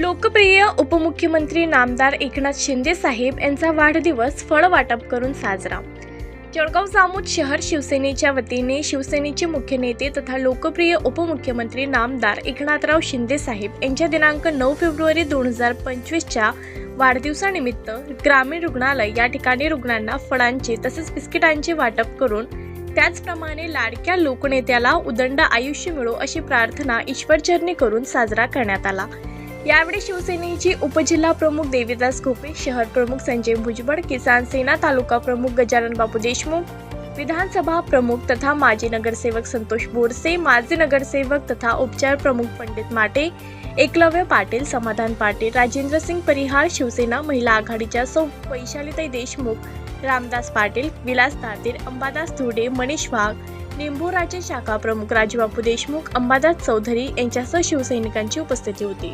लोकप्रिय उपमुख्यमंत्री नामदार एकनाथ शिंदे साहेब यांचा वाढदिवस फळ वाटप करून साजरा. जळगाव जामोद शहर शिवसेनेच्या वतीने शिवसेनेचे मुख्य नेते तथा लोकप्रिय उपमुख्यमंत्री नामदार एकनाथराव शिंदे साहेब यांच्या दिनांक नऊ फेब्रुवारी दोन हजार पंचवीसच्या वाढदिवसानिमित्त ग्रामीण रुग्णालय या ठिकाणी रुग्णांना फळांचे तसेच बिस्किटांचे वाटप करून त्याचप्रमाणे लाडक्या लोकनेत्याला उदंड आयुष्य मिळो अशी प्रार्थना ईश्वरचरणी करून साजरा करण्यात आला. यावेळी शिवसेनेची उपजिल्हा प्रमुख देवीदास खोपे शहर प्रमुख संजय भुजबळ किसान सेना तालुका प्रमुख गजानन बापू देशमुख विधानसभा प्रमुख तथा माजी नगरसेवक संतोष बोरसे माजी नगरसेवक तथा उपचार प्रमुख पंडित माटे एकलव्य पाटील समाधान पाटील राजेंद्र सिंग परिहार शिवसेना महिला आघाडीच्या सौ वैशालीताई देशमुख रामदास पाटील विलास तातीर अंबादास धुडे मनीष वाघ निंभोराचे शाखा प्रमुख राजबापू देशमुख अंबादास चौधरी यांच्यासह शिवसैनिकांची उपस्थिती होती.